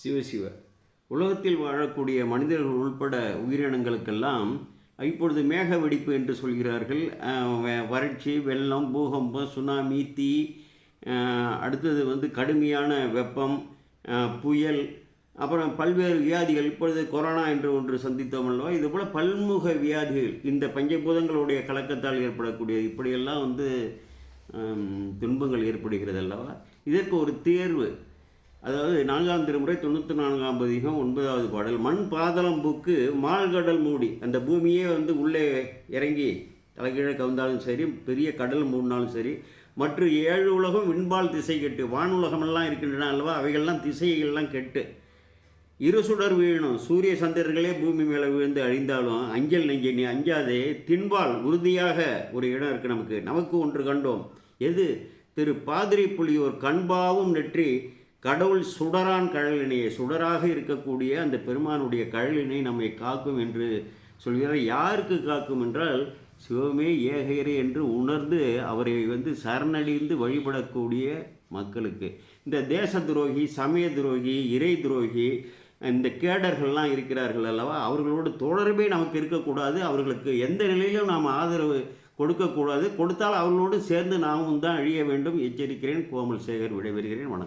சிவசிவ உலகத்தில் வாழக்கூடிய மனிதர்கள் உள்பட உயிரினங்களுக்கெல்லாம் இப்பொழுது மேக வெடிப்பு என்று சொல்கிறார்கள். வறட்சி வெள்ளம் பூகம்பம் சுனாமி தீ அடுத்தது வந்து கடுமையான வெப்பம் புயல் அப்புறம் பல்வேறு வியாதிகள். இப்பொழுது கொரோனா என்று ஒன்று சந்தித்தோம் அல்லவா? இது போல் பல்முக வியாதிகள் இந்த பஞ்சபூதங்களுடைய கலக்கத்தால் ஏற்படக்கூடிய இப்படியெல்லாம் வந்து துன்பங்கள் ஏற்படுகிறது அல்லவா? இதற்கு ஒரு தேர்வு. அதாவது நான்காம் திருமுறை தொண்ணூற்றி நான்காம் பதிகம் ஒன்பதாவது பாடல். மண் பாதளம் பூக்கு மால்கடல் மூடி. அந்த பூமியே வந்து உள்ளே இறங்கி தலைகீழே கவுந்தாலும் சரி பெரிய கடல் மூடினாலும் சரி மற்ற ஏழு உலகம் விண்பால் திசை கெட்டு வானுலகமெல்லாம் இருக்கின்றன அல்லவா? அவைகள்லாம் திசைகள்லாம் கெட்டு. இரு சுடர் வீழணும் சூரிய சந்திரர்களே பூமி மேலே விழுந்து அழிந்தாலும் அஞ்சல் நெஞ்சி நீ அஞ்சாதே தின்பால் உறுதியாக ஒரு இடம் இருக்குது நமக்கு. நமக்கு ஒன்று கண்டோம். எது? திரு பாதிரி புலியோர் கண்பாவும் நெற்றி கடவுள் சுடரான் கழலினையே சுடராக இருக்கக்கூடிய அந்த பெருமானுடைய கழலினை நம்மை காக்கும் என்று சொல்கிறார். யாருக்கு காக்கும் என்றால் சிவமே ஏகையரே என்று உணர்ந்து அவரை வந்து சரணடைந்து வழிபடக்கூடிய மக்களுக்கு. இந்த தேச துரோகி சமய துரோகி இறை துரோகி இந்த கேடர்கள்லாம் இருக்கிறார்கள் அல்லவா? அவர்களோட தொடர்பே நமக்கு இருக்கக்கூடாது. அவர்களுக்கு எந்த நிலையிலும் நாம் ஆதரவு கொடுக்கக்கூடாது. கொடுத்தால் அவர்களோடு சேர்ந்து நாமும் தான் அழிய வேண்டும். எச்சரிக்கிறேன். கோமல் சேகர் விடைபெறுகிறேன். வணக்கம்.